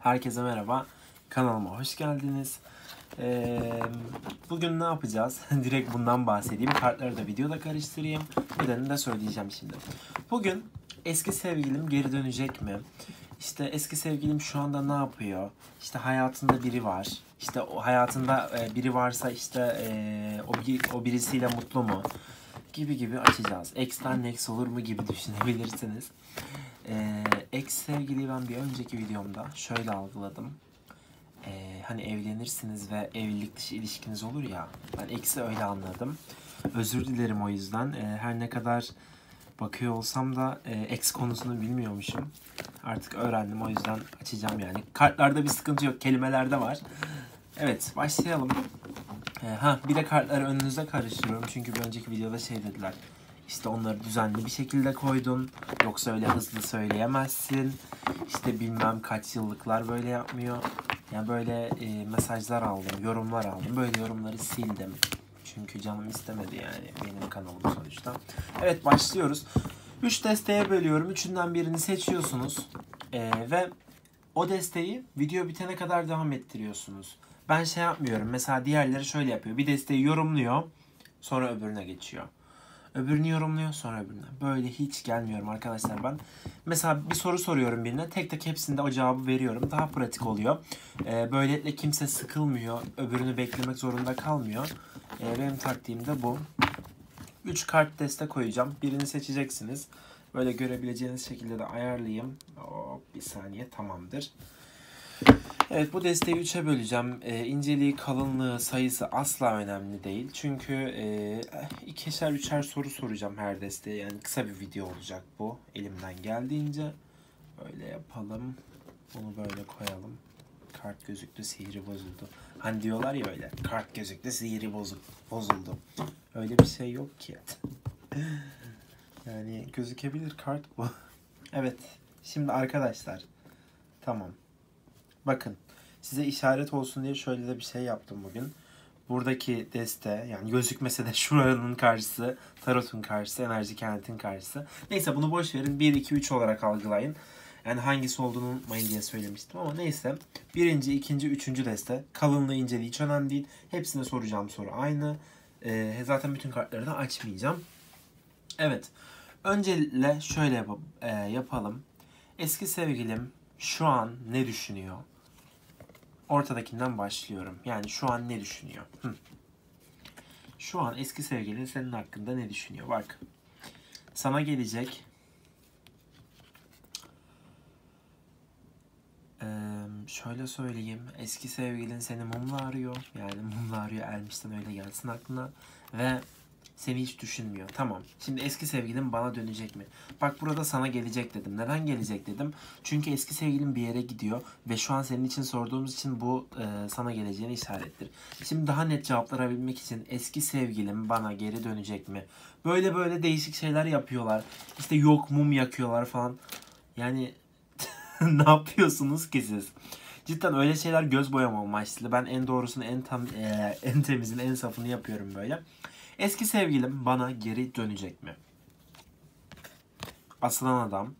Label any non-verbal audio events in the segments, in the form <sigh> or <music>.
Herkese merhaba. Kanalıma hoş geldiniz. Ee, bugün ne yapacağız? <laughs> Direkt bundan bahsedeyim. Kartları da videoda karıştırayım. Nedenini de söyleyeceğim şimdi. Bugün eski sevgilim geri dönecek mi? İşte eski sevgilim şu anda ne yapıyor? İşte hayatında biri var. İşte o hayatında e, biri varsa işte e, o, o birisiyle mutlu mu? Gibi gibi açacağız. X'ten next olur mu gibi <laughs> düşünebilirsiniz. Ee, ex sevgiliyi ben bir önceki videomda şöyle algıladım. Ee, hani evlenirsiniz ve evlilik dışı ilişkiniz olur ya. Ben ex'i öyle anladım. Özür dilerim o yüzden. Ee, her ne kadar bakıyor olsam da e, ex konusunu bilmiyormuşum. Artık öğrendim o yüzden açacağım yani. Kartlarda bir sıkıntı yok. Kelimelerde var. Evet başlayalım. Ee, ha bir de kartları önünüze karıştırıyorum. Çünkü bir önceki videoda şey dediler. İşte onları düzenli bir şekilde koydun. Yoksa öyle hızlı söyleyemezsin. İşte bilmem kaç yıllıklar böyle yapmıyor. Yani böyle e, mesajlar aldım, yorumlar aldım. Böyle yorumları sildim. Çünkü canım istemedi yani benim kanalım sonuçta. Evet başlıyoruz. 3 desteğe bölüyorum. Üçünden birini seçiyorsunuz. E, ve o desteği video bitene kadar devam ettiriyorsunuz. Ben şey yapmıyorum. Mesela diğerleri şöyle yapıyor. Bir desteği yorumluyor. Sonra öbürüne geçiyor. Öbürünü yorumluyor sonra öbürüne. Böyle hiç gelmiyorum arkadaşlar ben. Mesela bir soru soruyorum birine. Tek tek hepsinde o cevabı veriyorum. Daha pratik oluyor. Ee, böylelikle kimse sıkılmıyor. Öbürünü beklemek zorunda kalmıyor. Ee, benim taktiğim de bu. 3 kart deste koyacağım. Birini seçeceksiniz. Böyle görebileceğiniz şekilde de ayarlayayım. Hop, bir saniye tamamdır. Evet bu desteği 3'e böleceğim. E, inceliği, kalınlığı, sayısı asla önemli değil. Çünkü e, ikişer üçer soru soracağım her desteğe. Yani kısa bir video olacak bu. Elimden geldiğince. Böyle yapalım. Bunu böyle koyalım. Kart gözüktü, sihri bozuldu. Hani diyorlar ya öyle. Kart gözüktü, sihri bozuk, bozuldu. Öyle bir şey yok ki. <laughs> yani gözükebilir kart bu. <laughs> evet. Şimdi arkadaşlar. Tamam. Bakın size işaret olsun diye şöyle de bir şey yaptım bugün. Buradaki deste yani gözükmese de <laughs> şuranın karşısı, tarotun karşısı, enerji kentin karşısı. Neyse bunu boş verin. 1, 2, 3 olarak algılayın. Yani hangisi olduğunu unutmayın diye söylemiştim ama neyse. Birinci, ikinci, üçüncü deste. Kalınlığı, inceliği hiç önemli değil. Hepsine soracağım soru aynı. Ee, zaten bütün kartları da açmayacağım. Evet. Öncelikle şöyle e, yapalım. Eski sevgilim şu an ne düşünüyor? Ortadakinden başlıyorum. Yani şu an ne düşünüyor? Hı. Şu an eski sevgilin senin hakkında ne düşünüyor? Bak. Sana gelecek. Ee, şöyle söyleyeyim. Eski sevgilin seni mumla arıyor. Yani mumla arıyor. Ermiş'ten öyle gelsin aklına. Ve seni hiç düşünmüyor. Tamam. Şimdi eski sevgilim bana dönecek mi? Bak burada sana gelecek dedim. Neden gelecek dedim? Çünkü eski sevgilim bir yere gidiyor ve şu an senin için sorduğumuz için bu e, sana geleceğini işarettir. Şimdi daha net cevaplar alabilmek için eski sevgilim bana geri dönecek mi? Böyle böyle değişik şeyler yapıyorlar. İşte yok mum yakıyorlar falan. Yani <laughs> ne yapıyorsunuz ki siz? Cidden öyle şeyler göz boyama amaçlı. Ben en doğrusunu, en tam, e, en temizini, en safını yapıyorum böyle. Eski sevgilim bana geri dönecek mi? Aslan adam.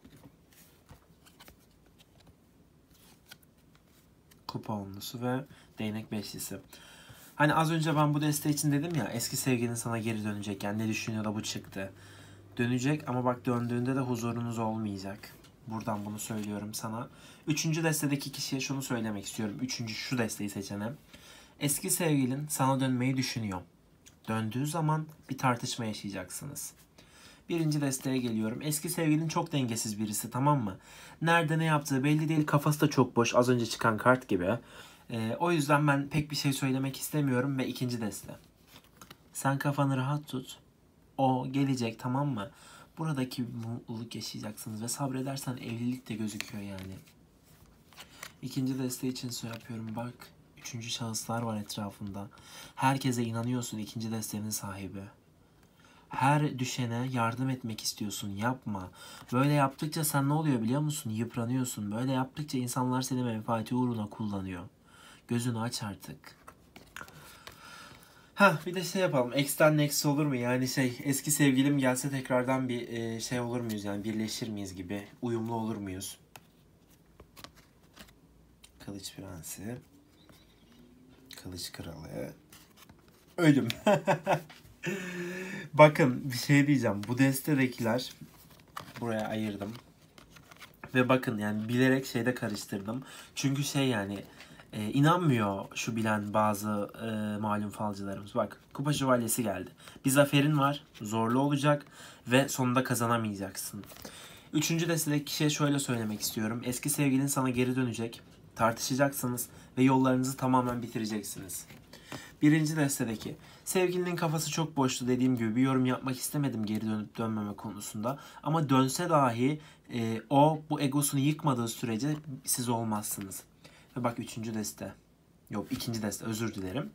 Kupa onlusu ve değnek beşlisi. Hani az önce ben bu desteği için dedim ya eski sevgilin sana geri dönecek. Yani ne düşünüyor da bu çıktı. Dönecek ama bak döndüğünde de huzurunuz olmayacak. Buradan bunu söylüyorum sana. Üçüncü destedeki kişiye şunu söylemek istiyorum. Üçüncü şu desteği seçene. Eski sevgilin sana dönmeyi düşünüyor döndüğü zaman bir tartışma yaşayacaksınız. Birinci desteğe geliyorum. Eski sevgilin çok dengesiz birisi tamam mı? Nerede ne yaptığı belli değil. Kafası da çok boş. Az önce çıkan kart gibi. Ee, o yüzden ben pek bir şey söylemek istemiyorum. Ve ikinci deste. Sen kafanı rahat tut. O gelecek tamam mı? Buradaki mutluluk yaşayacaksınız. Ve sabredersen evlilik de gözüküyor yani. İkinci deste için şey yapıyorum. Bak Üçüncü şahıslar var etrafında. Herkese inanıyorsun ikinci desteğinin sahibi. Her düşene yardım etmek istiyorsun. Yapma. Böyle yaptıkça sen ne oluyor biliyor musun? Yıpranıyorsun. Böyle yaptıkça insanlar seni menfaati uğruna kullanıyor. Gözünü aç artık. Ha bir de şey yapalım. X'ten next olur mu? Yani şey eski sevgilim gelse tekrardan bir e, şey olur muyuz? Yani birleşir miyiz gibi. Uyumlu olur muyuz? Kılıç Prensi. Kılıç Kralı. Ölüm. <laughs> Bakın bir şey diyeceğim. Bu destedekiler buraya ayırdım. Ve bakın yani bilerek şeyde karıştırdım. Çünkü şey yani e, inanmıyor şu bilen bazı e, malum falcılarımız. Bak kupa şövalyesi geldi. Bir zaferin var. Zorlu olacak. Ve sonunda kazanamayacaksın. Üçüncü destedeki kişiye şöyle söylemek istiyorum. Eski sevgilin sana geri dönecek. Tartışacaksınız ve yollarınızı tamamen bitireceksiniz. Birinci destedeki sevgilinin kafası çok boştu dediğim gibi bir yorum yapmak istemedim geri dönüp dönmeme konusunda. Ama dönse dahi e, o bu egosunu yıkmadığı sürece siz olmazsınız. Ve bak üçüncü deste. Yok ikinci deste özür dilerim.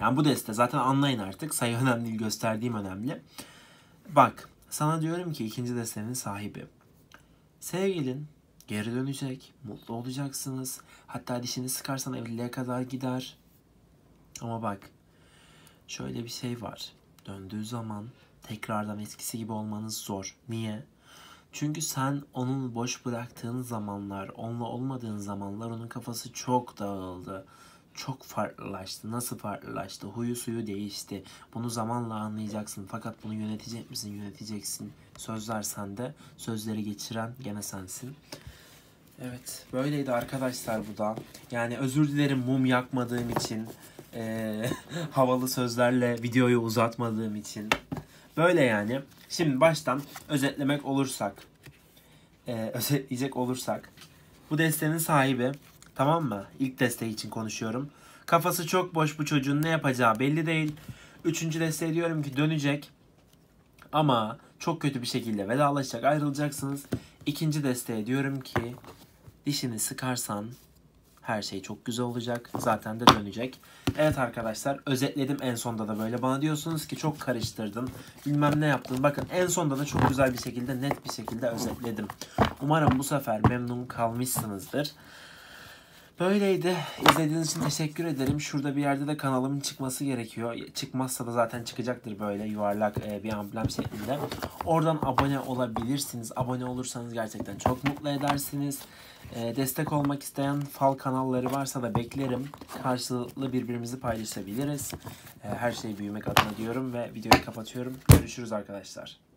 Yani bu deste zaten anlayın artık. Sayı önemli değil gösterdiğim önemli. Bak sana diyorum ki ikinci destenin sahibi. Sevgilin geri dönecek. Mutlu olacaksınız. Hatta dişini sıkarsan evliliğe kadar gider. Ama bak şöyle bir şey var. Döndüğü zaman tekrardan eskisi gibi olmanız zor. Niye? Çünkü sen onun boş bıraktığın zamanlar, onunla olmadığın zamanlar onun kafası çok dağıldı. Çok farklılaştı. Nasıl farklılaştı? Huyu suyu değişti. Bunu zamanla anlayacaksın. Fakat bunu yönetecek misin? Yöneteceksin. Sözler sende. Sözleri geçiren gene sensin. Evet, böyleydi arkadaşlar bu da. Yani özür dilerim mum yakmadığım için, eee, <laughs> havalı sözlerle videoyu uzatmadığım için. Böyle yani. Şimdi baştan özetlemek olursak, eee, <laughs> özetleyecek olursak, bu destenin sahibi, tamam mı? İlk deste için konuşuyorum. Kafası çok boş bu çocuğun ne yapacağı belli değil. Üçüncü desteğe diyorum ki dönecek. Ama çok kötü bir şekilde vedalaşacak, ayrılacaksınız. İkinci desteğe diyorum ki dişini sıkarsan her şey çok güzel olacak. Zaten de dönecek. Evet arkadaşlar özetledim en sonda da böyle. Bana diyorsunuz ki çok karıştırdın. Bilmem ne yaptın. Bakın en sonda da çok güzel bir şekilde net bir şekilde özetledim. Umarım bu sefer memnun kalmışsınızdır. Böyleydi. İzlediğiniz için teşekkür ederim. Şurada bir yerde de kanalımın çıkması gerekiyor. Çıkmazsa da zaten çıkacaktır böyle yuvarlak e, bir amblem şeklinde. Oradan abone olabilirsiniz. Abone olursanız gerçekten çok mutlu edersiniz. E, destek olmak isteyen fal kanalları varsa da beklerim. Karşılıklı birbirimizi paylaşabiliriz. E, her şeyi büyümek adına diyorum ve videoyu kapatıyorum. Görüşürüz arkadaşlar.